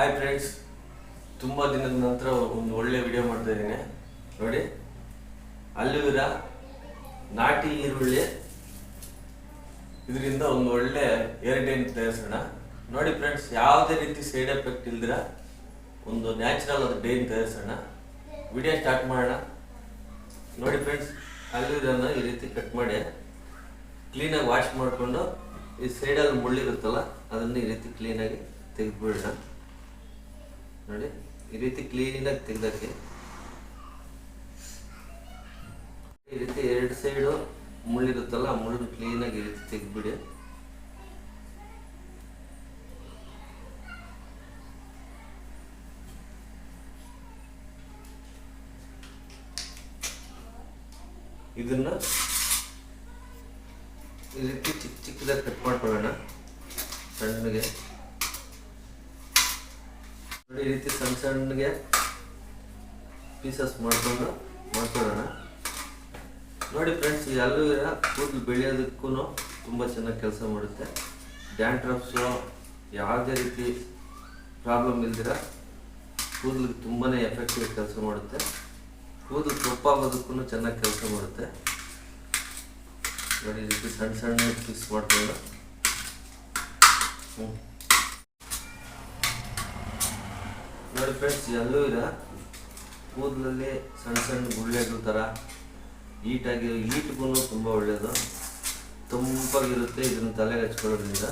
Hi friends ತುಂಬ ದಿನದ ನಂತರ ಒಂದು ಒಳ್ಳೆ ವಿಡಿಯೋ ಮಾಡ್ತಾ ಇದ್ದೀನಿ. ನೋಡಿ, ಅಲ್ಲಿವಿರ ನಾಟಿ ಈರುಳ್ಳಿ. ಇದರಿಂದ ಒಂದು ಒಳ್ಳೆ ಏರ್ಟೈನ್ ತಯಾರಿಸೋಣ. ನೋಡಿ ಫ್ರೆಂಡ್ಸ್ ಯಾವುದೇ ರೀತಿ ಸೈಡ್ ಎಫೆಕ್ಟ್ ಇಲ್ದಿರ ಒಂದು ನ್ಯಾಚುರಲ್ ಅದು ಡೈನ್ ತಯಾರಿಸೋಣ. ವಿಡಿಯೋ ಸ್ಟಾರ್ಟ್ ಮಾಡೋಣ. ನೋಡಿ ಫ್ರೆಂಡ್ಸ್ ಅಲ್ಲಿವಿರನ್ನ ಈ ರೀತಿ ಕಟ್ ಮಾಡಿ ಕ್ಲೀನಾಗಿ ವಾಶ್ ಮಾಡಿಕೊಂಡು ಈ ಸೈಡಲ್ಲಿ ಮುಳ್ಳಿರುತ್ತಲ್ಲ ಅದನ್ನು ಈ ರೀತಿ ಕ್ಲೀನಾಗಿ ತೆಗೆದ್ಬಿಡೋಣ. ನೋಡಿ, ಈ ರೀತಿ ಕ್ಲೀನಾಗಿ ತೆಗ್ದಕ್ಕೆ ಈ ರೀತಿ ಎರಡು ಸೈಡು ಮುಳ್ಳಿರುತ್ತಲ್ಲ, ಆ ಮುಳ್ಳು ಕ್ಲೀನಾಗಿ ಈ ರೀತಿ ತೆಗೆದ್ಬಿಡಿ. ಇದನ್ನ ಈ ರೀತಿ ಚಿಕ್ಕ ಚಿಕ್ಕದಾಗಿ ಕಟ್ ಮಾಡ್ಕೊಳ್ಳೋಣ, ಸಣ್ಣಗೆ. ಈ ರೀತಿ ಸಣ್ಣ ಸಣ್ಣಗೆ ಪೀಸಸ್ ಮಾಡ್ಕೊಂಡು ಮಾಡ್ಕೊಳ್ಳೋಣ. ನೋಡಿ ಫ್ರೆಂಡ್ಸ್ ಈ ಅಲೋವೆರಾ ಕೂದಲು ಬೆಳೆಯೋದಕ್ಕೂ ತುಂಬ ಚೆನ್ನಾಗಿ ಕೆಲಸ ಮಾಡುತ್ತೆ. ಡ್ಯಾಂಡ್ರಫ್ಸು ಯಾವುದೇ ರೀತಿ ಪ್ರಾಬ್ಲಮ್ ಇಲ್ದಿರ ಕೂದಲಿಗೆ ತುಂಬಾ ಎಫೆಕ್ಟಿವ್ ಕೆಲಸ ಮಾಡುತ್ತೆ. ಕೂದಲು ಕಪ್ಪಾಗೋದಕ್ಕೂ ಚೆನ್ನಾಗಿ ಕೆಲಸ ಮಾಡುತ್ತೆ. ನೋಡಿ ಈ ರೀತಿ ಸಣ್ಣ ಸಣ್ಣ ಪೀಸ್ ಮಾಡ್ಕೊಂಡು ಹ್ಞೂ ನೋಡಿ ಫ್ರೆಂಡ್ಸ್ ಎಲ್ಲೂ ಇದೆ. ಕೂದಲಲ್ಲಿ ಸಣ್ಣ ಸಣ್ಣ ಗುಳ್ಳೆಗಳ ಥರ ಈಟಾಗಿ ಈಟ್ಗೂ ತುಂಬ ಒಳ್ಳೆಯದು ತಂಪಾಗಿರುತ್ತೆ ಇದನ್ನು ತಲೆಗೆ ಹಚ್ಕೊಳ್ಳೋದ್ರಿಂದ.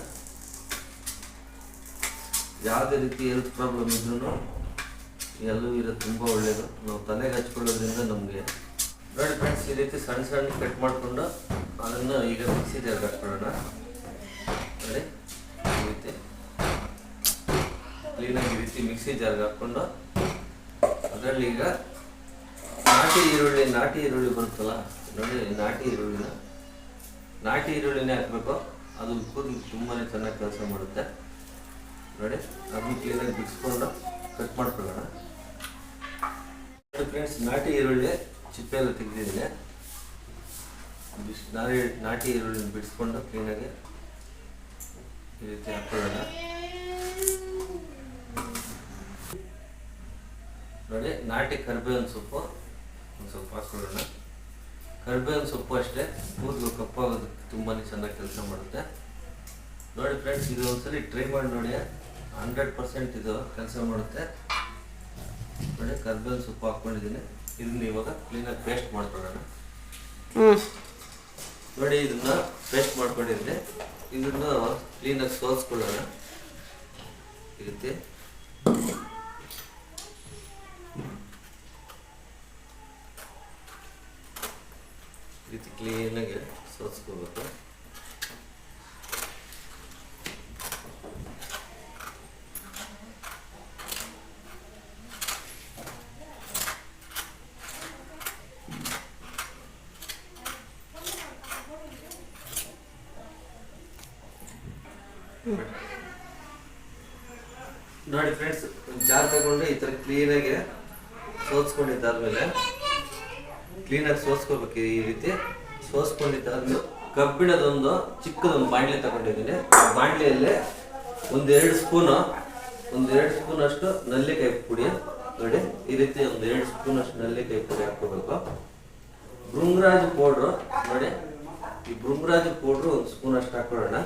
ಯಾವುದೇ ರೀತಿ ಹೆಲ್ತ್ ಪ್ರಾಬ್ಲಮ್ ಇದ್ರೂ ಎಲ್ಲೂ ಇರೋ ತುಂಬ ಒಳ್ಳೆಯದು ನಾವು ತಲೆಗೆ ಹಚ್ಕೊಳ್ಳೋದ್ರಿಂದ ನಮಗೆ. ನೋಡಿ ಫ್ರೆಂಡ್ಸ್ ಈ ರೀತಿ ಸಣ್ಣ ಸಣ್ಣ ಕಟ್ ಮಾಡಿಕೊಂಡು ಅದನ್ನು ಈಗ ಮಿಕ್ಸಿ ತೆಗೆದು ಹಾಕ್ಕೊಳ್ಳೋಣ ನೋಡಿ ಈ ರೀತಿ ಕ್ಲೀನಾಗಿ ಈ ರೀತಿ ಮಿಕ್ಸಿ ಜಾರ್ಗೆ ಹಾಕ್ಕೊಂಡು ಅದರಲ್ಲಿ ಈಗ ನಾಟಿ ಈರುಳ್ಳಿ ನಾಟಿ ಈರುಳ್ಳಿ ಬರುತ್ತಲ್ಲ, ನೋಡಿ ನಾಟಿ ಈರುಳ್ಳಿನ. ನಾಟಿ ಈರುಳ್ಳಿನೇ ಹಾಕಬೇಕು. ಅದು ಕೂದಲು ತುಂಬಾ ಚೆನ್ನಾಗಿ ಕೆಲಸ ಮಾಡುತ್ತೆ. ನೋಡಿ, ಅದನ್ನು ಕ್ಲೀನಾಗಿ ಬಿಡಿಸ್ಕೊಂಡು ಕಟ್ ಮಾಡ್ಕೊಳ್ಳೋಣ. ಫ್ರೆಂಡ್ಸ್ ನಾಟಿ ಈರುಳ್ಳಿ ಚಿಪ್ಪೆ ಎಲ್ಲ ತೆಗೆದಿದ್ದೀನಿ. ಬಿಸ್ ನಾಟಿ ಈರುಳ್ಳಿನ ಬಿಡಿಸ್ಕೊಂಡು ಕ್ಲೀನಾಗಿ ಈ ರೀತಿ ಹಾಕ್ಕೊಳ್ಳೋಣ. ನೋಡಿ ನಾಟಿ ಕರಿಬೇವಿನ ಸೊಪ್ಪು ಒಂದು ಸ್ವಲ್ಪ ಹಾಕೊಳ್ಳೋಣ. ಕರ್ಬೇವಿನ ಸೊಪ್ಪು ಅಷ್ಟೇ ಕೂದಲು ಕಪ್ಪಾಗೋದಕ್ಕೆ ತುಂಬಾ ಚೆನ್ನಾಗಿ ಕೆಲಸ ಮಾಡುತ್ತೆ. ನೋಡಿ ಫ್ರೆಂಡ್ಸ್ ಇದು ಒಂದ್ಸಲಿ ಟ್ರೈ ಮಾಡಿ ನೋಡಿ ಹಂಡ್ರೆಡ್ ಪರ್ಸೆಂಟ್ ಇದು ಕೆಲಸ ಮಾಡುತ್ತೆ. ನೋಡಿ ಕರ್ಬೇವಿನ ಸೊಪ್ಪು ಹಾಕ್ಕೊಂಡಿದ್ದೀನಿ. ಇದನ್ನ ಇವಾಗ ಕ್ಲೀನಾಗಿ ಪೇಸ್ಟ್ ಮಾಡ್ಕೊಳ್ಳೋಣ. ನೋಡಿ ಇದನ್ನ ಪೇಸ್ಟ್ ಮಾಡ್ಕೊಂಡಿದ್ದೆ ಇದನ್ನು ಕ್ಲೀನಾಗಿ ಸೋಸ್ಕೊಳ್ಳೋಣ. ಇರುತ್ತೆ ರೀತಿ ಈ ರೀತಿ ಕ್ಲೀನಾಗಿ ಸೋಸ್ಕೋಬೇಕು ನೋಡಿ ಫ್ರೆಂಡ್ಸ್ ಜಾರ್ ತಗೊಂಡು ಈ ಥರ ಕ್ಲೀನಾಗಿ ಸೋಸ್ಕೊಂಡಿದ್ದಾದ್ಮೇಲೆ ಕ್ಲೀನಾಗಿ ಸೋಸ್ಕೋಬೇಕು ಈ ರೀತಿ. ಸೋಸ್ಕೊಂಡಿದ್ದಾದ್ಮೇಲೆ ಕಬ್ಬಿಣದೊಂದು, ಚಿಕ್ಕದೊಂದು ಬಾಣಲೆ ತಗೊಂಡಿದ್ದೀನಿ. ಆ ಬಾಣಲೆಯಲ್ಲಿ ಒಂದೆರಡು ಸ್ಪೂನು, ಒಂದೆರಡು ಸ್ಪೂನ್ ಅಷ್ಟು ನಲ್ಲಿಕಾಯಿ ಪುಡಿ. ನೋಡಿ, ಈ ರೀತಿ ಒಂದೆರಡು ಸ್ಪೂನ್ ಅಷ್ಟು ನಲ್ಲಿಕಾಯಿ ಪುಡಿ ಹಾಕೋಬೇಕು ಭೃಂಗರಾಜ್ ಪೌಡ್ರು ನೋಡಿ. ಈ ಭೃಂಗರಾಜ್ ಪೌಡ್ರು ಒಂದು ಸ್ಪೂನ್ ಅಷ್ಟು ಹಾಕೊಳ್ಳೋಣ.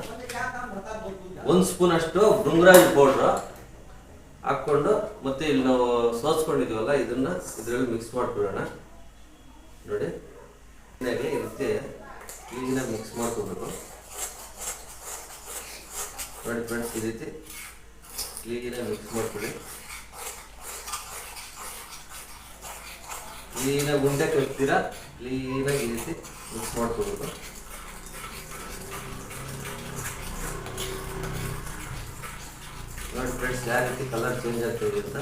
ಒಂದು ಸ್ಪೂನ್ ಅಷ್ಟು ಭೃಂಗರಾಜ್ ಪೌಡ್ರು ಹಾಕ್ಕೊಂಡು ಮತ್ತೆ ಇಲ್ಲಿ ನಾವು ಸೋಸ್ಕೊಂಡಿದೀವಲ್ಲ ಇದನ್ನ ಇದರಲ್ಲಿ ಮಿಕ್ಸ್ ಮಾಡ್ಕೊಳ್ಳೋಣ. ನೋಡಿ ಇರುತ್ತೆ ಈ ರೀತಿ ಕ್ಲೀನಾಗಿ ಮಿಕ್ಸ್ ಮಾಡ್ಕೋಬೇಕು. ನೋಡಿ ಫ್ರೆಂಡ್ಸ್ ಈ ರೀತಿ ಕ್ಲೀನಾಗಿ ಮಿಕ್ಸ್ ಮಾಡ್ಕೊಳ್ಳಿ. ಕ್ಲೀನಾಗಿ ಉಂಡೆ ಕಟ್ತೀರಾ ಕ್ಲೀನಾಗಿ ಈ ರೀತಿ ಮಿಕ್ಸ್ ಮಾಡ್ಕೋಬೇಕು ನೋಡಿ ಫ್ರೆಂಡ್ಸ್ ಯಾವ ರೀತಿ ಕಲರ್ ಚೇಂಜ್ ಆಗ್ತದೆ ಅಂತ?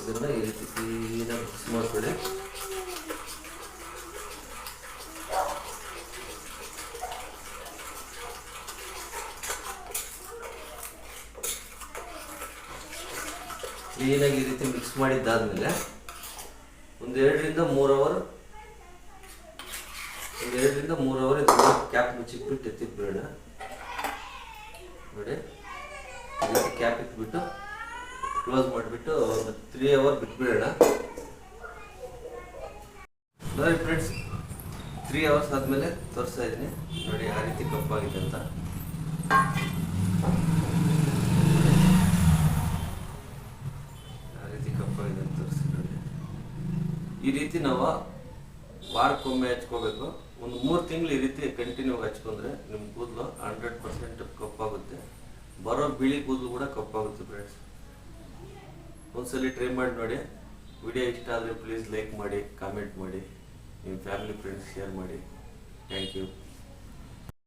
ಇದನ್ನ ಈ ರೀತಿ ಕ್ಲೀನಾಗಿ ಮಿಕ್ಸ್ ಮಾಡ್ಕೊಳ್ಳಿ. ಕ್ಲೀನಾಗಿ ಈ ರೀತಿ ಮಿಕ್ಸ್ ಮಾಡಿದ್ದಾದ್ಮೇಲೆ ಒಂದು ಎರಡರಿಂದ ಮೂರು ಅವರ್ ಒಂದು ಎರಡರಿಂದ ಮೂರು ಅವರ್ ಕ್ಯಾಪ್ ಮುಚ್ಚಿಟ್ಬಿಟ್ಟು ಎತ್ತಿಟ್ಬಿಡೋಣ. ನೋಡಿ. ರೀತಿ ಕ್ಯಾಪ್ ಇಟ್ಬಿಟ್ಟು ಕ್ಲೋಸ್ ಮಾಡಿಬಿಟ್ಟು ಒಂದು ತ್ರೀ ಅವರ್ ಬಿಟ್ಬಿಡೋಣ. ನೋಡಿ ಫ್ರೆಂಡ್ಸ್ ತ್ರೀ ಅವರ್ಸ್ ಆದಮೇಲೆ ತೋರಿಸ್ತಾ ಇದ್ದೀನಿ. ನೋಡಿ ಆ ರೀತಿ ಕಪ್ಪಾಗಿದೆ ಅಂತ. ಆ ರೀತಿ ಕಪ್ಪಾಗಿದೆ ಅಂತ ತೋರಿಸಿ ಈ ರೀತಿ ನಾವು ವಾರಕ್ಕೊಮ್ಮೆ ಹಚ್ಕೋಬೇಕು. ಒಂದು ಮೂರು ತಿಂಗಳು ಈ ರೀತಿ ಕಂಟಿನ್ಯೂ ಹಚ್ಕೊಂಡ್ರೆ ನಿಮ್ಮ ಕೂದಲು ಹಂಡ್ರೆಡ್ ಪರ್ಸೆಂಟ್ ಕಪ್ಪಾಗುತ್ತೆ ಬರೋ ಬಿಳಿ ಕೂದಲು ಕೂಡ ಕಪ್ಪಾಗುತ್ತೆ ಫ್ರೆಂಡ್ಸ್ ಒಂದ್ಸಲಿ ಟ್ರೈ ಮಾಡಿ ನೋಡಿ. ವಿಡಿಯೋ ಇಷ್ಟ ಆದರೆ ಪ್ಲೀಸ್ ಲೈಕ್ ಮಾಡಿ ಕಾಮೆಂಟ್ ಮಾಡಿ. ನಿಮ್ಮ ಫ್ಯಾಮಿಲಿ ಫ್ರೆಂಡ್ಸ್ ಶೇರ್ ಮಾಡಿ. Thank you